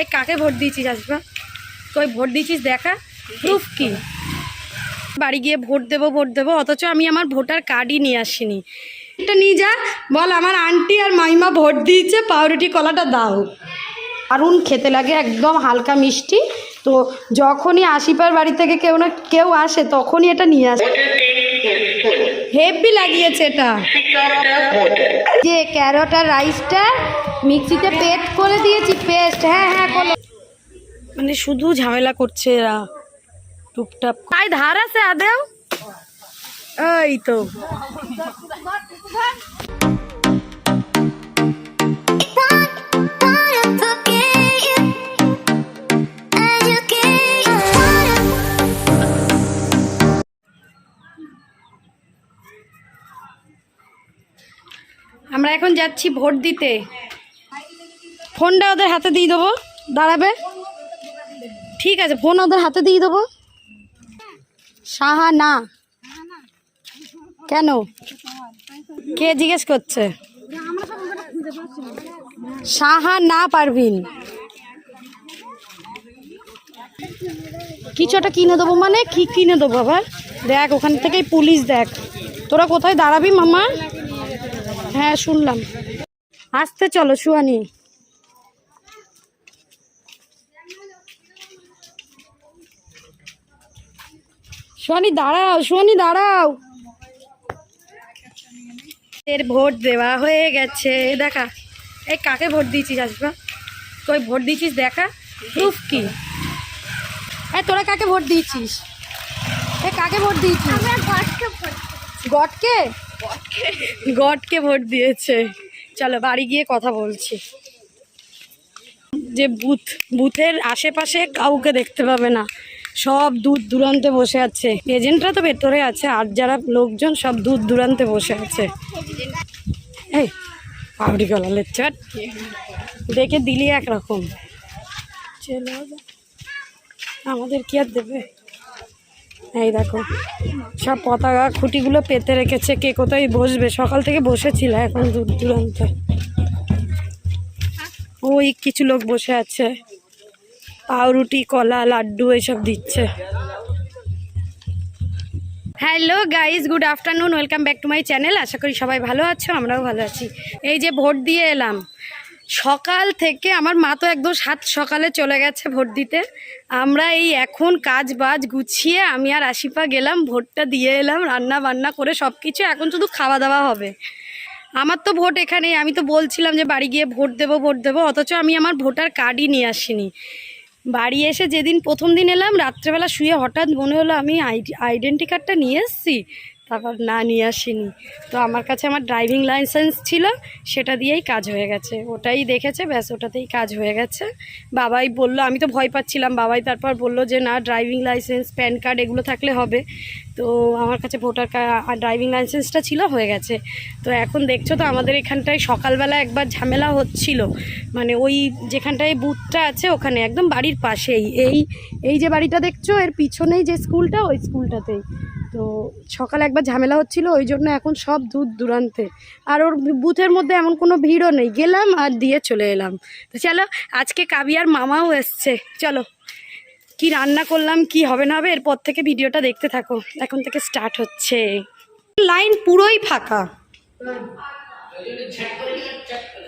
এই কাকে ভোট দিয়েছিস আসবা? কই ভোট দিয়েছিস দেখা? প্রুফ কি? বাড়ি গিয়ে ভোট দেবো ভোট দেবো অথচ আমি আমার ভোটার কার্ডই নিয়ে আসিনি। এটা নিয়ে যা বল আমার আন্টি আর মাইমা ভোট দিয়েছে পাউরুটি কলাটা দাও। দারুণ খেতে লাগে একদম হালকা মিষ্টি। তো যখনই আশিপার বাড়ি থেকে কেউ না কেউ আসে তখনই এটা নিয়ে আসে। হেভি লাগিয়েছে এটা। যে ক্যারট আর রাইসটা মিক্সিতে পেস্ট করে দিয়েছি পেস্ট হ্যাঁ হ্যাঁ কোনো মানে শুধু ঝামেলা করছে এরা। টুকটাপ তাই ধার আছে আদেও? এই তো। আমরা এখন যাচ্ছি ভোট দিতে। ফোনটা ওদের হাতে দিয়ে দেবো। দাঁড়াবে? ঠিক আছে, ফোন ওদের হাতে দিয়ে দেবো। সাহা না কেন? কে জিজ্ঞেস করছে? সাহা না পারবিন কিছু একটা কিনে দেবো মানে? কি কিনে দেবো আবার? দেখ, ওখান থেকেই পুলিশ দেখ। তোরা কোথায় দাঁড়াবি মামা? হ্যাঁ শুনলাম। আসতে চলো, শুয়ানি। শুয়ানি দাঁড়াও শুয়ানি দাঁড়াও। এর ভোট দেওয়া হয়ে গেছে। দেখা এই কাকে ভোট দিয়েছিস আসবা? কই ভোট দিয়েছিস দেখা? প্রুফ কি? এই তোরা কাকে ভোট দিয়েছিস? এ কাকে ভোট দিয়েছিস? গডকে। গডকে ভোট দিয়েছে। চলো বাড়ি গিয়ে কথা বলছি। যে বুথ বুথের আশেপাশে কাউকে দেখতে পাবে না। সব দূর দূরান্তে বসে আছে। এজেন্টরা তো ভেতরে আছে, আর যারা লোকজন সব দূর দূরান্তে বসে আছে। এই পাউডি গলালের চট দেখে দিলি একরকম। চলো আমাদের কি আর দেবে? এই দেখো, সব পতাকা খুঁটিগুলো পেতে রেখেছে, কে কোথায় বসবে? সকাল থেকে বসেছিল এখন দূর দূরান্তে। ওই কিছু লোক বসে আছে। পাউরুটি, কলা, লাড্ডু এসব দিচ্ছে। Hello guys good afternoon, welcome back to my channel. আশা করি সবাই ভালো আছো, আমরাও ভালো আছি। এই যে ভোট দিয়ে এলাম। সকাল থেকে আমার মা তো একদম সাত সকালে চলে গেছে ভোট দিতে। আমরা এই এখন কাজ বাজ গুছিয়ে আমি আর আশিপা গেলাম, ভোটটা দিয়ে এলাম, রান্না বান্না করে সব কিছু এখন শুধু খাওয়া দাওয়া হবে। আমার তো ভোট এখানেই, আমি তো বলছিলাম যে বাড়ি গিয়ে ভোট দেবো ভোট দেবো, অথচ আমি আমার ভোটার কার্ডই নিয়ে আসিনি। বাড়ি এসে যেদিন প্রথম দিন এলাম, রাত্রেবেলা শুয়ে হঠাৎ মনে হলো আমি আইডেন্টি কার্ডটা নিয়ে এসেছি। তারপর না নিয়ে আসিনি। তো আমার কাছে আমার ড্রাইভিং লাইসেন্স ছিল, সেটা দিয়েই কাজ হয়ে গেছে। ওটাই দেখেছে, ব্যাস ওটাতেই কাজ হয়ে গেছে। বাবাই বলল, আমি তো ভয় পাচ্ছিলাম, বাবাই তারপর বলল যে, না ড্রাইভিং লাইসেন্স প্যান কার্ড এগুলো থাকলে হবে। তো আমার কাছে ভোটার কার্ড ড্রাইভিং লাইসেন্সটা ছিল, হয়ে গেছে। তো এখন দেখছ তো, আমাদের এখানটায় সকালবেলা একবার ঝামেলা হচ্ছিল। মানে ওই যেখানটায় বুথটা আছে, ওখানে একদম বাড়ির পাশেই। এই এই যে বাড়িটা দেখছ, এর পিছনেই যে স্কুলটা ওই স্কুলটাতেই তো সকালে একবার ঝামেলা হচ্ছিল ওই জন্য এখন সব দূর দূরান্তে। আর ওর বুথের মধ্যে এমন কোনো ভিড়ও নেই। গেলাম আর দিয়ে চলে এলাম। তো চলো আজকে কাবিয়ার মামাও এসছে। চলো কি রান্না করলাম কি হবে না হবে এরপর থেকে ভিডিওটা দেখতে থাকো। এখন থেকে স্টার্ট হচ্ছে। লাইন পুরোই ফাঁকা।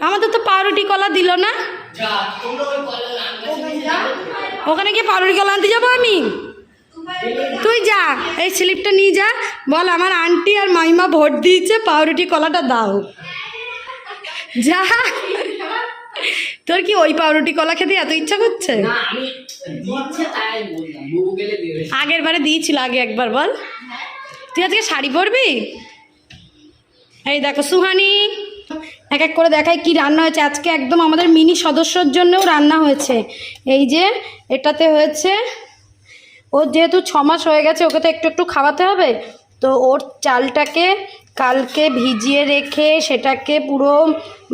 আমাদের তো পাউরুটি কলা দিল না? ওখানে গিয়ে পাউরুটি কলা আনতে যাব আমি? তুই যা এই স্লিপটা নিয়ে যা। বল আমার আন্টি আর মাইমা ভোট দিয়েছে পাউরুটি কলাটা দাও। যা। তোর কি ওই পাউরুটি কলা খেতে এত ইচ্ছা করছে? আগের বারে দিয়েছিল আগে একবার বল। তুই আজকে শাড়ি পরবি? এই দেখো সুহানি এক এক করে দেখাই কি রান্না হয়েছে। আজকে একদম আমাদের মিনি সদস্যর জন্যও রান্না হয়েছে। এই যে এটাতে হয়েছে ওর যেহেতু ছ মাস হয়ে গেছে, ওকে তো একটু একটু খাওয়াতে হবে? তো ওর চালটাকে কালকে ভিজিয়ে রেখে সেটাকে পুরো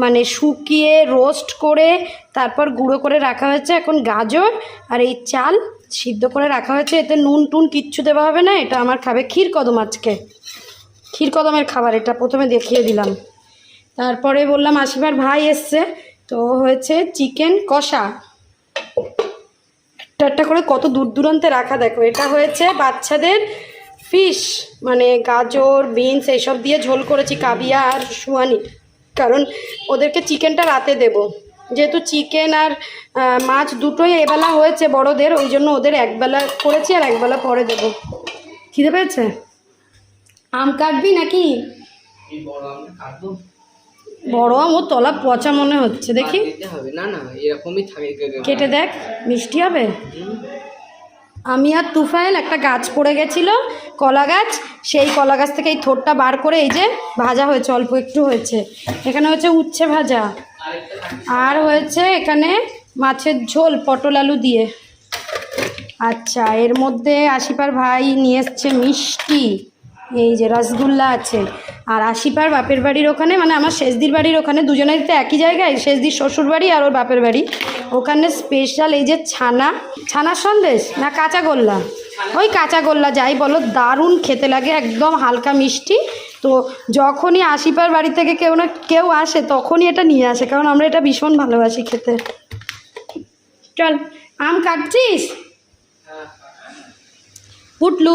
মানে শুকিয়ে রোস্ট করে তারপর গুঁড়ো করে রাখা হয়েছে এখন গাজর আর এই চাল সিদ্ধ করে রাখা হয়েছে। এতে নুন টুন কিচ্ছু দেওয়া হবে না, এটা আমার খাবে ক্ষীর কদম আজকে। ক্ষীর কদমের খাবার, এটা প্রথমে দেখিয়ে দিলাম। তারপরে বললাম আশিবার ভাই এসছে, তো হয়েছে চিকেন কষা। একটা করে কত দূর দূরান্তে রাখা দেখো। এটা হয়েছে বাচ্চাদের ফিশ মানে গাজর, বিনস এইসব দিয়ে ঝোল করেছি, কাবিয়া আর সুয়ানি কারণ ওদেরকে চিকেনটা রাতে দেব। যেহেতু চিকেন আর মাছ দুটোই এবেলা হয়েছে বড়দের, ওই জন্য ওদের একবেলা করেছি আর একবেলা পরে দেব। খিদে পেয়েছে? আম কাটবি নাকি? বড় আম ওর তলা পচা মনে হচ্ছে দেখি। হবে না না এরকমই থাকে কেটে দেখ মিষ্টি হবে? আমি আর তুফাইল একটা গাছ পড়ে গেছিল কলা গাছ সেই কলা গাছ থেকে এই থোরটা বার করে এই যে ভাজা হয়েছে অল্প একটু হয়েছে। এখানে হচ্ছে উচ্ছে ভাজা আর হয়েছে এখানে মাছের ঝোল পটল আলু দিয়ে। আচ্ছা এর মধ্যে আশিপার ভাই নিয়ে এসছে মিষ্টি। এই যে রসগোল্লা আছে। আর আশিপার বাপের বাড়ির ওখানে মানে আমার শেষদির বাড়ির ওখানে দুজনের তো একই জায়গায় শেষদির শ্বশুর বাড়ি আর ওর বাপের বাড়ি। ওখানে স্পেশাল এই যে ছানা ছানার সন্দেশ না কাঁচা গোল্লা? ওই কাঁচা গোল্লা যাই বলো দারুণ খেতে লাগে একদম হালকা মিষ্টি। তো যখনই আশিপার বাড়ি থেকে কেউ না কেউ আসে তখনই এটা নিয়ে আসে কারণ আমরা এটা ভীষণ ভালোবাসি খেতে। চল আম কাটছিস? হ্যাঁ পুটলু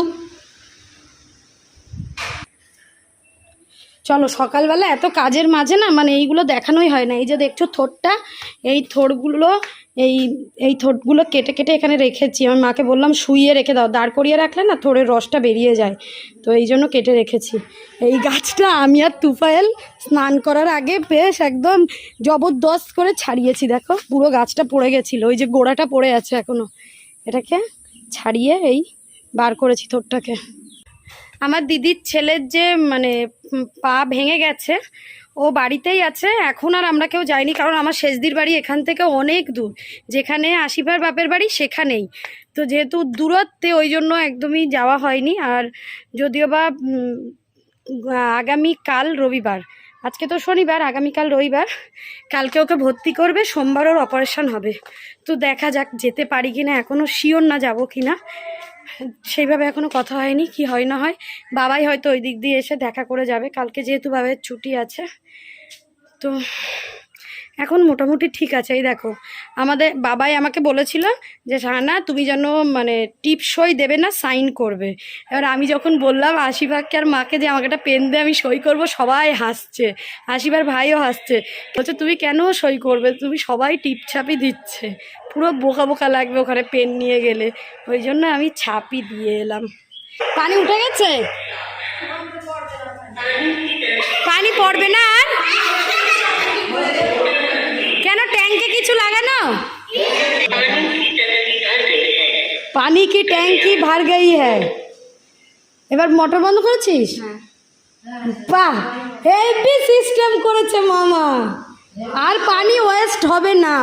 চলো, সকালবেলা এত কাজের মাঝে না মানে এইগুলো দেখানোই হয় না। এই যে দেখছ থোরটা এই থোরগুলো এই এই থোরগুলো কেটে কেটে এখানে রেখেছি। আমি মাকে বললাম, শুইয়ে রেখে দাও। দাঁড় করিয়ে রাখলে না থোড়ের রসটা বেরিয়ে যায়। তো এই জন্য কেটে রেখেছি। এই গাছটা আমি আর তুফাইল স্নান করার আগে বেশ একদম জবরদস্ত করে ছাড়িয়েছি। দেখো, পুরো গাছটা পড়ে গেছিল। ওই যে গোড়াটা পড়ে আছে এখনও এটাকে ছাড়িয়ে এই বার করেছি থোরটাকে আমার দিদির ছেলের যে মানে পা ভেঙে গেছে ও বাড়িতেই আছে এখন আর আমরা কেউ যাইনি কারণ আমার শেষদির বাড়ি এখান থেকে অনেক দূর। যেখানে আশিবার বাপের বাড়ি সেখানেই। তো যেহেতু দূরত্বে ওই জন্য একদমই যাওয়া হয়নি। আর যদিও বা উম, আগামীকাল রবিবার আজকে তো শনিবার আগামীকাল রবিবার কালকে ওকে ভর্তি করবে সোমবার ওর অপারেশন হবে। তো দেখা যাক যেতে পারি কি না এখনও শিওর না যাব কি না সেইভাবে এখনও কথা হয়নি, কি হয় না হয়। বাবাই হয়তো ওই দিক দিয়ে এসে দেখা করে যাবে। কালকে যেহেতু বাবার ছুটি আছে, তো এখন মোটামুটি ঠিক আছে। এই দেখো, আমাদের বাবাই আমাকে বলেছিল যে না তুমি যেন মানে টিপসই দেবে না, সাইন করবে। এবার আমি যখন বললাম আশিভাগকে আর মাকে যে আমাকে একটা পেন দিয়ে আমি সই করব, সবাই হাসছে। আশিবার ভাইও হাসছে। বলছে, তুমি কেন সই করবে? তুমি সবাই টিপ ছাপি দিচ্ছে। পুরো বোকা বোকা লাগবে ওখানে পেন নিয়ে গেলে। ওই জন্য আমি ছাপি দিয়ে এলাম। পানি উঠে গেছে? পানি পড়বে না আর? কেন ট্যাঙ্কে কিছু লাগানো? পানি কি ট্যাঙ্কি ভার গই হ্যাঁ এবার মোটর বন্ধ করেছিস? বাহ হেভি সিস্টেম করেছে মামা। আর পানি ওয়েস্ট হবে না।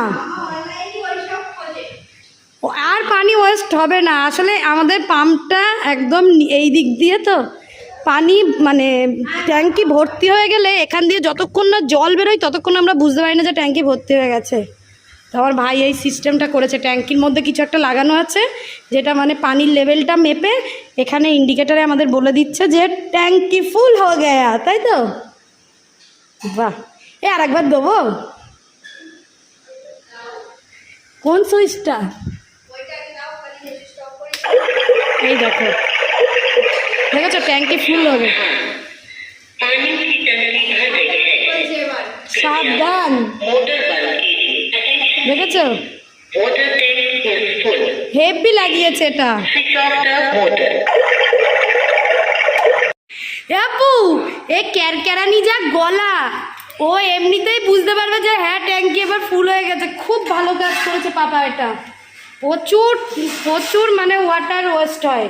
ওয়েস্ট হবে না। আসলে আমাদের পাম্পটা একদম এই দিক দিয়ে তো পানি মানে ট্যাঙ্কি ভর্তি হয়ে গেলে এখান দিয়ে যতক্ষণ না জল বেরোয় ততক্ষণ আমরা বুঝতে পারি না যে ট্যাঙ্কি ভর্তি হয়ে গেছে। তো আমার ভাই এই সিস্টেমটা করেছে। ট্যাঙ্কির মধ্যে কিছু একটা লাগানো আছে, যেটা মানে পানির লেভেলটা মেপে এখানে ইন্ডিকেটারে আমাদের বলে দিচ্ছে যে ট্যাঙ্কি ফুল হয়ে গেয়া, তাই তো? বাহ! এ আর একবার দেবো। কোন সুইচটা এই দেখো। দেখেছ? ট্যাঙ্কি ফুল হবে। সাবধান। দেখেছ? হেভি লাগিয়েছে এটা। আপু, এ ক্যারক্যারানি যা গলা, ও এমনিতেই বুঝতে পারবে যে হ্যাঁ ট্যাঙ্কি এবার ফুল হয়ে গেছে। খুব ভালো কাজ করেছে পাপা এটা। প্রচুর প্রচুর মানে ওয়াটার ওয়েস্ট হয়।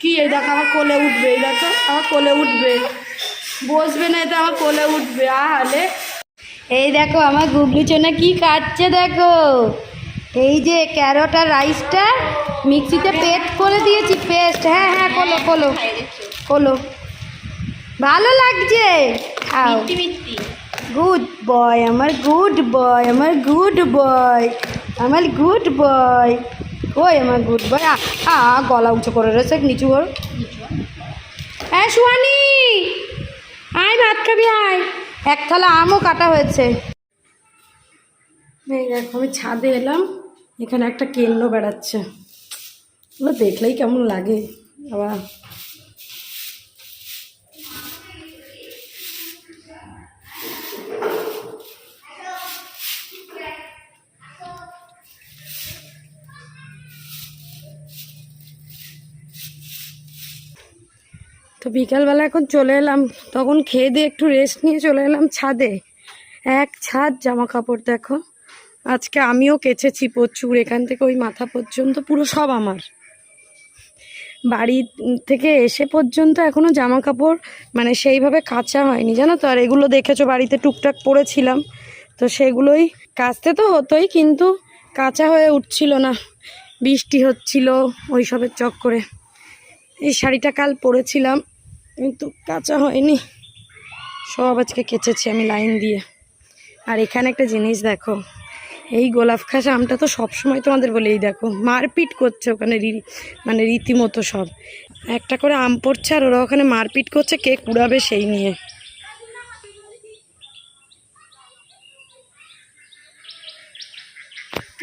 কি এই দেখো আমার কোলে উঠবে এই দেখো আমার কোলে উঠবে। বসবে না এটা আমার কোলে উঠবে আহলে এই দেখো আমার গুগলি চোনা কি কাটছে দেখো। এই যে ক্যারট আর রাইসটা মিক্সিতে পেস্ট করে দিয়েছি পেস্ট হ্যাঁ হ্যাঁ কোলো কোলো কোলো ভালো লাগছে? খাও গুড বয় আমার গুড বয় আমার গুড বয় আমার গুড বয় ওই আমার গুড বয় আ গলা উঁচু করে রয়েছে, নিচু কর। হ্যাঁ সুহানি। আয়, ভাত খাবি, আয়। এক থালা আমও কাটা হয়েছে। দেখো, আমি ছাদে এলাম, এখানে একটা কেন্ন বেড়াচ্ছে। দেখলেই কেমন লাগে। আবার তো বিকালবেলা এখন চলে এলাম, তখন খেয়ে দিয়ে একটু রেস্ট নিয়ে চলে এলাম ছাদে। এক ছাদ জামা কাপড় দেখো। আজকে আমিও কেচেছি প্রচুর, এখান থেকে ওই মাথা পর্যন্ত, পুরো সব আমার। বাড়ি থেকে এসে পর্যন্ত এখনও জামা কাপড় মানে সেইভাবে কাঁচা হয়নি, জানো তো? আর এগুলো দেখেছ, বাড়িতে টুকটাক পরেছিলাম তো সেগুলোই কাচতে তো হতোই, কিন্তু কাঁচা হয়ে উঠছিল না। বৃষ্টি হচ্ছিল ওই সবের চক্করে। এই শাড়িটা কাল পরেছিলাম। কিন্তু কাঁচা হয়নি। সব আজকে কেচেছি আমি লাইন দিয়ে। আর এখানে একটা জিনিস দেখো, এই গোলাপ খাস আমটা তো সবসময় তোমাদের বলেই দেখো, মারপিট করছে ওখানে রি- মানে রীতিমতো সব। একটা করে আম পড়ছে আর ওরা ওখানে মারপিট করছে, কে কুড়াবে সেই নিয়ে।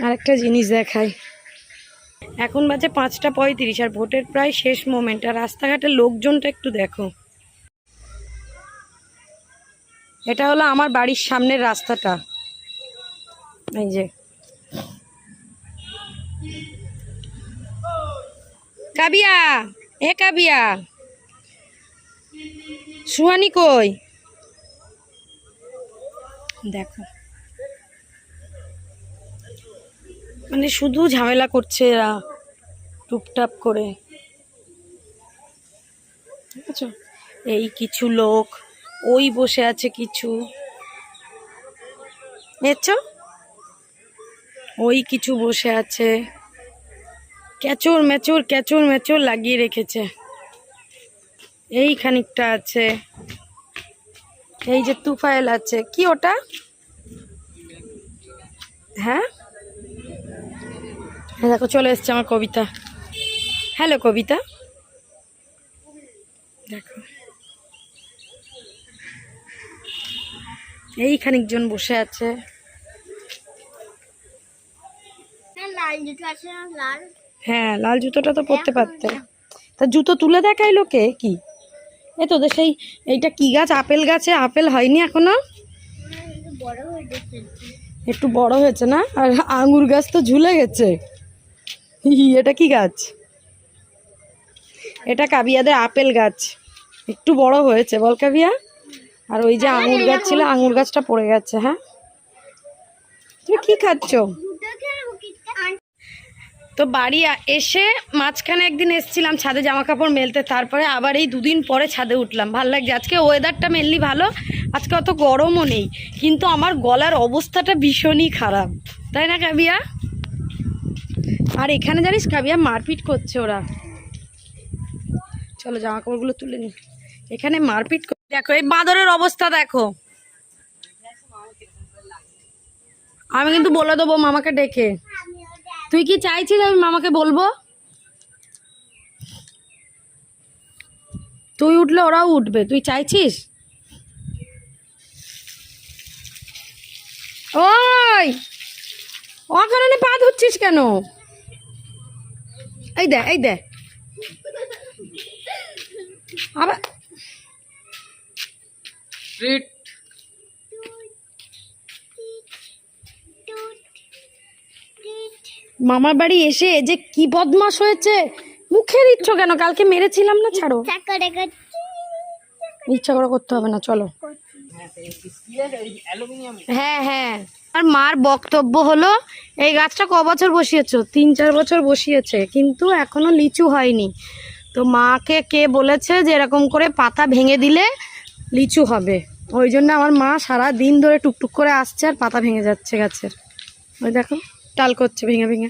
আর একটা জিনিস দেখাই। এখন বাজে পাঁচটা পঁয়ত্রিশ আর ভোটের প্রায় শেষ মোমেন্ট আর রাস্তাঘাটের লোকজনটা একটু দেখো। এটা হলো আমার বাড়ির সামনের রাস্তাটা। এই যে। কাবিয়া, এ কাবিয়া। সুহানি কই? দেখো। মানে শুধু ঝামেলা করছে এরা। টুপটাপ করে। দেখেছ এই কিছু লোক ওই বসে আছে কিছু। দেখছ? ওই কিছু বসে আছে। ক্যাচর ম্যাচর ক্যাচর ম্যাচর লাগিয়ে রেখেছে। এই খানিকটা আছে। এই যে তুফাইল আছে। কি ওটা? হ্যাঁ? হ্যাঁ, দেখো চলে এসছে আমার কবিতা। হ্যালো কবিতা। দেখো। এই খানিকজন বসে আছে। লাল হ্যাঁ লাল জুতোটা তো পরতে পারতে। তা জুতো তুলে দেখাই লোকে কি? এ তোদের সেই এইটা কি গাছ? আপেল গাছে? আপেল হয়নি এখনও? একটু বড় একটু। বড় হয়েছে না? আর আঙুর গাছ তো ঝুলে গেছে। এটা কি গাছ? এটা কাবিয়াদের আপেল গাছ। একটু বড় হয়েছে বল কাবিয়া? আর ওই যে আঙুর গাছ ছিল আঙুর গাছটা পড়ে গেছে হ্যাঁ? তুমি কি খাচ্ছ? তো বাড়ি এসে মাঝখানে একদিন এসছিলাম ছাদে জামা কাপড় মেলতে তারপরে আবার এই দুদিন পরে ছাদে উঠলাম। ভালো লাগছে। আজকে ওয়েদারটা মেনলি ভালো আজকে অত গরমও নেই কিন্তু আমার গলার অবস্থাটা ভীষণই খারাপ। তাই না কাবিয়া? আর এখানে জানিস কাবিয়া মারপিট করছে ওরা। চলো জামা কাপড়গুলো তুলে নি। এখানে মারপিট দেখো, এই বাঁদরের অবস্থা দেখো। আমি কিন্তু বলে দেবো মামাকে ডেকে। তুই কি চাইছিস আমি মামাকে বলব? তুই উঠলে ওরাও উঠবে। তুই চাইছিস? ওই! অকারণে পা ধুচ্ছিস কেন? এই দে এই দে। আবার স্ট্রিট মামার বাড়ি এসে যে কি বদমাস হয়েছে মুখে দিচ্ছ কেন? কালকে মেরেছিলাম না? ছাড়ো। ইচ্ছা করে করতে হবে না চলো। অ্যালুমিনিয়াম হ্যাঁ হ্যাঁ। আর মার বক্তব্য হলো এই গাছটা ক বছর বসিয়েছো? তিন চার বছর বসিয়েছে কিন্তু এখনও লিচু হয়নি। তো মাকে কে বলেছে যে এরকম করে পাতা ভেঙে দিলে লিচু হবে। ওই জন্য আমার মা সারা দিন ধরে টুকটুক করে আসছে আর পাতা ভেঙে যাচ্ছে গাছের। ওই দেখো টাল করছে ভেঙে ভেঙে।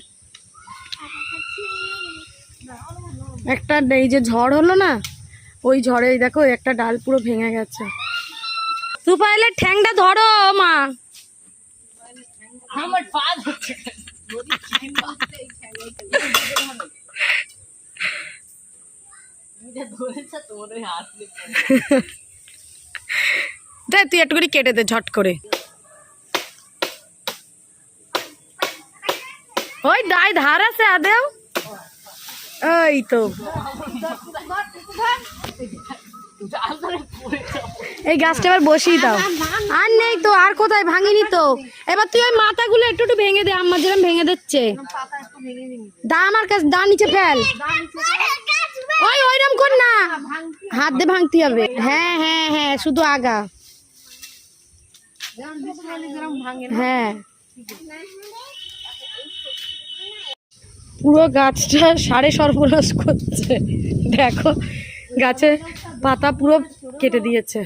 একটা এই যে ঝড় হলো না ওই ঝড়ে এই দেখো একটা ডাল পুরো ভেঙে গেছে। তুফাইলের ঠ্যাংটা ধরো মা। আমার পা ওই দেখ তুই একটু করে কেটে দে ঝট করে। ওই দায় ধার আছে আদেও। এই তো। এই গাছটা এবার বসিয়ে দাও। আর নেই তো আর কোথায়? ভাঙিনি তো। এবার তুই ওই মাথাগুলো একটু একটু ভেঙে দে আমার যেরকম ভেঙে দিচ্ছে। দা আমার কাছে দা নিচে ফেল। ওই ওইরকম কর না। হাত দিয়ে ভাঙতে হবে। হ্যাঁ হ্যাঁ হ্যাঁ শুধু আগা। হ্যাঁ। পুরো গাছটা সাড়ে সর্বনাশ করছে। দেখো গাছে পাতা পুরো কেটে দিয়েছে।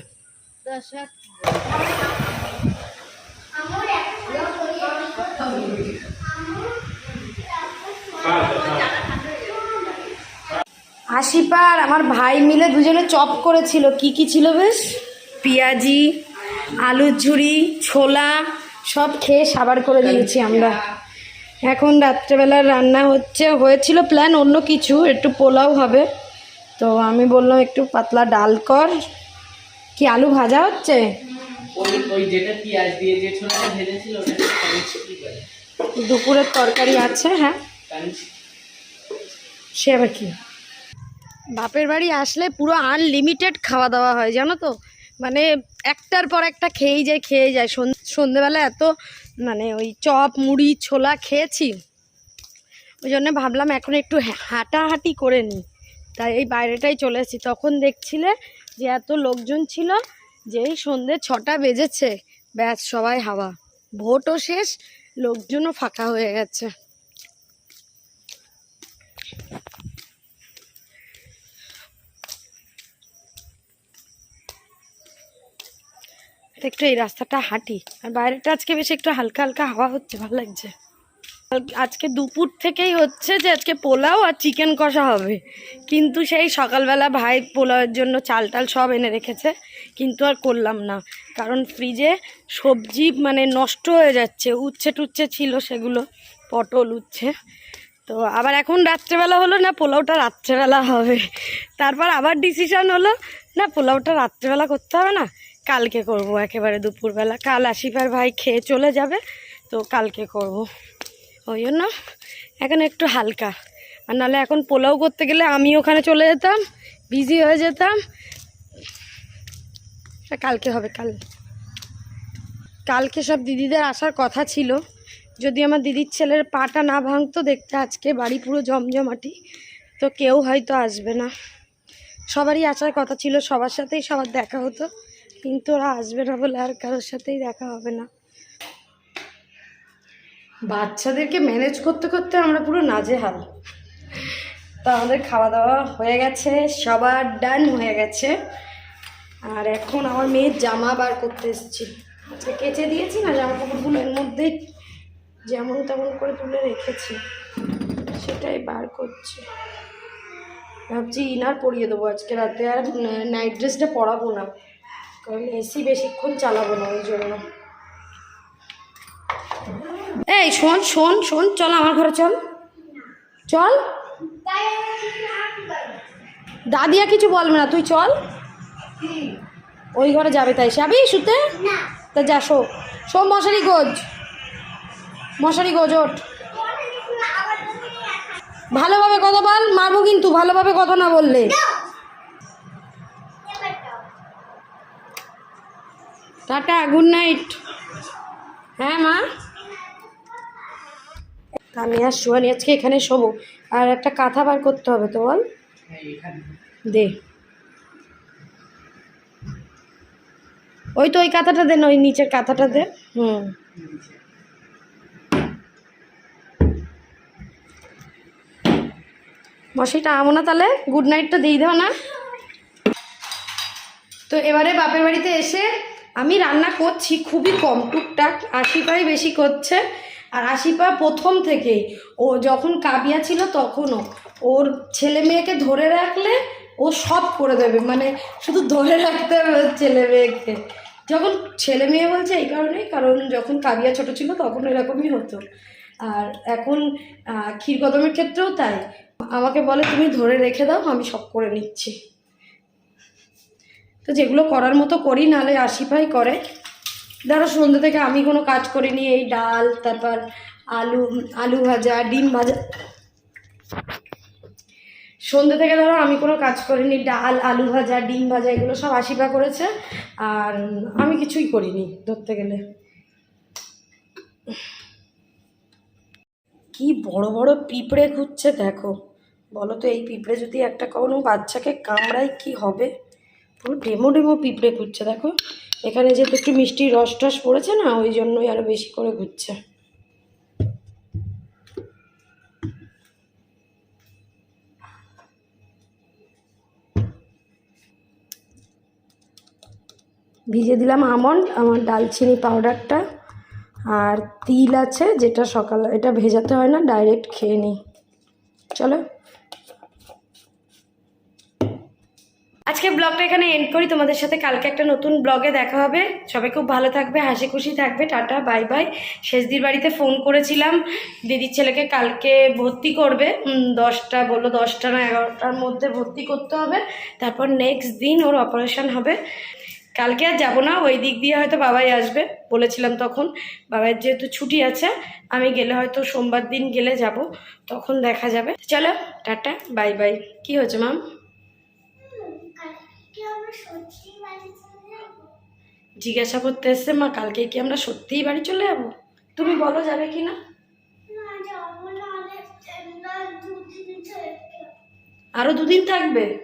আশিপার আমার ভাই মিলে দুজনে চপ করেছিল। কি কি ছিল বেশ? পেঁয়াজি আলুর ঝুড়ি ছোলা। সব খেয়ে সাবার করে দিয়েছি আমরা। এখন রাত্রেবেলার রান্না হচ্ছে হয়েছিল প্ল্যান অন্য কিছু একটু পোলাও হবে। তো আমি বললাম একটু পাতলা ডাল কর। কি আলু ভাজা হচ্ছে? ওই ওই যেটা পেঁয়াজ দিয়ে যে ছোলাটা ভেজেছিল ওটা কাঞ্চি কি করে দুপুরের তরকারি আছে হ্যাঁ। সে আবার কি? বাপের বাড়ি আসলে পুরো আনলিমিটেড খাওয়া দাওয়া হয়, জানো তো? মানে একটার পর একটা খেয়েই যায় খেয়ে যায়। সন- সন্ধেবেলা এত মানে ওই চপ, মুড়ি, ছোলা খেয়েছি। ওই জন্য ভাবলাম এখন একটু হাঁটাহাঁটি করে নিই। তাই এই বাইরেটাই চলে এসেছি। তখন দেখছিলে যে এত লোকজন ছিল যেই সন্ধে ছটা বেজেছে। ব্যাস, সবাই হাওয়া। ভোটও শেষ, লোকজনও ফাঁকা হয়ে গেছে। একটু এই রাস্তাটা হাঁটি। আর বাইরেটা আজকে বেশ একটু হালকা হালকা হাওয়া হচ্ছে, ভালো লাগছে। আজকে দুপুর থেকেই হচ্ছে যে আজকে পোলাও আর চিকেন কষা হবে। কিন্তু সেই সকালবেলা ভাই পোলাওয়ের জন্য চাল টাল সব এনে রেখেছে, কিন্তু আর করলাম না। কারণ ফ্রিজে সবজি মানে নষ্ট হয়ে যাচ্ছে, উচ্ছে টুচ্ছে ছিল সেগুলো, পটল উচ্ছে। তো আবার এখন রাত্রেবেলা হলো না পোলাওটা রাত্রেবেলা হবে। তারপর আবার ডিসিশন হলো, না পোলাওটা রাত্রেবেলা করতে হবে না। কালকে করব একেবারে দুপুরবেলা। কাল আসিফার ভাই খেয়ে চলে যাবে, তো কালকে করব। ওই জন্য এখন একটু হালকা। আর নাহলে এখন পোলাও করতে গেলে আমি ওখানে চলে যেতাম, বিজি হয়ে যেতাম। কালকে হবে, কাল। কালকে সব দিদিদের আসার কথা ছিল। যদি আমার দিদির ছেলের পাটা না ভাঙতো দেখতে আজকে বাড়ি পুরো জমজমাটি, তো কেউ হয়তো আসবে না। সবারই আসার কথা ছিল, সবার সাথেই সবার দেখা হতো। কিন্তু ওরা আসবে না বলে আর কারোর সাথেই দেখা হবে না। বাচ্চাদেরকে ম্যানেজ করতে করতে আমরা পুরো নাজেহাল। তো আমাদের খাওয়া দাওয়া হয়ে গেছে, সবার ডান হয়ে গেছে। আর এখন আমার মেয়ের জামা বার করতে এসেছি। কেচে দিয়েছি না জামা কাপড়গুলো এর মধ্যেই যেমন তেমন করে তুলে রেখেছি। সেটাই বার করছি। ভাবছি ইনার পরিয়ে দেবো আজকে রাতে আর নাইট ড্রেসটা পরাবো না। কারণ এসি বেশিক্ষণ চালাবো না ওই জন্য। এই শোন শোন শোন চল আমার ঘরে চল। চল। দাদিয়া কিছু বলবে না তুই চল। ওই ঘরে যাবে তাই যাবি শুতে? তা যা শো। শো মশারি গোজ। মশারি গোজ ওঠ। ভালোভাবে কথা বল মারবো কিন্তু ভালোভাবে কথা না বললে। টাটা গুড নাইট হ্যাঁ মা? আমি আর শোয়ানি আজকে এখানে শোবো। আর একটা কাঁথা বার করতে হবে তো বল? দে। ওই তো ওই কাঁথাটা দে না, ওই নিচের কাঁথাটা দে। হুম। মশাইটা আমো না তাহলে? গুড নাইটটা দিয়ে দাও না। তো এবারে বাপের বাড়িতে এসে আমি রান্না করছি খুবই কম, টুকটাক আশিপাই বেশি করছে। আর আশিপা প্রথম থেকেই, ও যখন কাবিয়া ছিল তখনও, ওর ছেলে মেয়েকে ধরে রাখলে ও সব করে দেবে মানে শুধু ধরে রাখতে হবে ছেলে মেয়েকে। যখন ছেলে মেয়ে বলছে এই কারণেই, কারণ যখন কাবিয়া ছোট ছিল তখন এরকমই হতো। আর এখন ক্ষীরকদমের ক্ষেত্রেও তাই। আমাকে বলে, তুমি ধরে রেখে দাও, আমি সব করে নিচ্ছি। তো যেগুলো করার মতো করি, নাহলে আশিফাই করে। ধরো সন্ধ্যে থেকে আমি কোনো কাজ করিনি, এই ডাল, তারপর আলু আলু ভাজা, ডিম ভাজা। সন্ধ্যে থেকে ধরো আমি কোনো কাজ করিনি, ডাল, আলু ভাজা, ডিম ভাজা, এগুলো সব আশিপা করেছে। আর আমি কিছুই করিনি ধরতে গেলে। কি বড় বড় পিঁপড়ে ঘুরছে দেখো। বলো তো এই পিঁপড়ে যদি একটা কোনো বাচ্চাকে কামড়ায়, কি হবে? পুরো ডেমো ডেমো পিঁপড়ে ঘুরছে, দেখো। এখানে যেহেতু একটু মিষ্টি রস টস পড়েছে না, ওই জন্যই আরও বেশি করে ঘুরছে। ভিজে দিলাম আমন্ড, আমার ডালচিনি পাউডারটা। আর তিল আছে, যেটা সকাল, এটা ভেজাতে হয় না, ডাইরেক্ট খেয়ে নিই। চলো আজকে ব্লগটা এখানে এন্ড করি। তোমাদের সাথে কালকে একটা নতুন ব্লগে দেখা হবে। সবাই খুব ভালো থাকবে, হাসি খুশি থাকবে। টাটা বাই বাই শেষদির বাড়িতে ফোন করেছিলাম। দিদির ছেলেকে কালকে ভর্তি করবে। দশটা, বলল দশটা না এগারোটার মধ্যে ভর্তি করতে হবে। তারপর নেক্সট দিন ওর অপারেশন হবে। কালকে আর যাব না, ওই দিক দিয়ে হয়তো বাবাই আসবে, বলেছিলাম তখন। বাবার যেহেতু ছুটি আছে, আমি গেলে হয়তো সোমবার দিন গেলে যাব, তখন দেখা যাবে। চলো, টাটা বাই বাই কি হয়েছে মাম জিজ্ঞাসা করতে এসছে, মা, কালকে কি আমরা সত্যিই বাড়ি চলে যাব? তুমি বলো, যাবে কি না? না দুদিন থাকবে?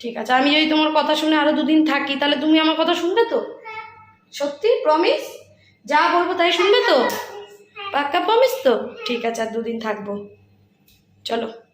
ঠিক আছে, আমি যদি তোমার কথা শুনে আরও দুদিন থাকি, তাহলে তুমি আমার কথা শুনবে তো? সত্যি? প্রমিস যা বলব তাই শুনবে তো? পাক্কা প্রমিস তো? ঠিক আছে, আর দুদিন থাকব। চলো।